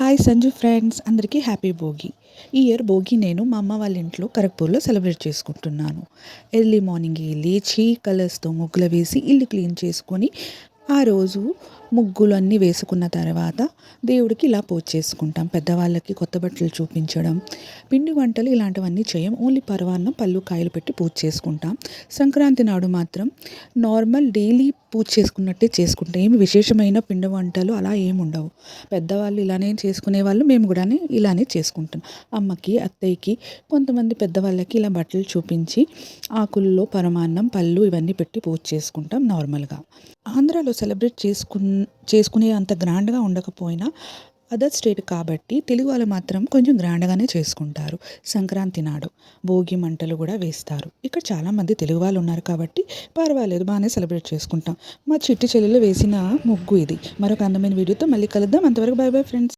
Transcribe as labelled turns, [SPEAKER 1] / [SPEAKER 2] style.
[SPEAKER 1] Hi Sanju friends అందరికీ happy Bhogi. ఈ year Bhogi నేను మా అమ్మ వాళ్ళ ఇంట్లో కరక్పూర్లో సెలబ్రేట్ చేసుకుంటున్నాను. ఎర్లీ మార్నింగ్ లేచి కలర్స్తో ముగ్గులు వేసి ఇల్లు క్లీన్ చేసుకొని ఆ రోజు ముగ్గులు అన్నీ వేసుకున్న తర్వాత దేవుడికి ఇలా పూజ చేసుకుంటాం. పెద్దవాళ్ళకి కొత్త బట్టలు చూపించడం పిండి వంటలు ఇలాంటివన్నీ చేయం. ఓన్లీ పరవాన్నం పళ్ళు కాయలు పెట్టి పూజ చేసుకుంటాం. సంక్రాంతి నాడు మాత్రం నార్మల్ డైలీ పూజ చేసుకున్నట్టే చేసుకుంటాం. ఏమి విశేషమైన పిండి వంటలు అలా ఏమి ఉండవు. పెద్దవాళ్ళు ఇలానే చేసుకునే వాళ్ళు మేము కూడా ఇలానే చేసుకుంటాం. అమ్మకి అత్తయ్యకి కొంతమంది పెద్దవాళ్ళకి ఇలా బట్టలు చూపించి ఆకుల్లో పరమాన్నం పళ్ళు ఇవన్నీ పెట్టి పూజ చేసుకుంటాం నార్మల్గా. ఆంధ్రాలో సెలబ్రేట్ చేసుకు చేసుకునే అంత గ్రాండ్గా ఉండకపోయినా అదర్ స్టేట్ కాబట్టి తెలుగు వాళ్ళు మాత్రం కొంచెం గ్రాండ్గానే చేసుకుంటారు. సంక్రాంతి నాడు భోగి మంటలు కూడా వేస్తారు. ఇక్కడ చాలామంది తెలుగు వాళ్ళు ఉన్నారు కాబట్టి పర్వాలేదు బాగానే సెలబ్రేట్ చేసుకుంటాం. మా చిట్టి చెల్లెలు వేసిన ముగ్గు ఇది. మరొక అందమైన వీడియోతో మళ్ళీ కలుద్దాం. అంతవరకు బాయ్ బాయ్ ఫ్రెండ్స్.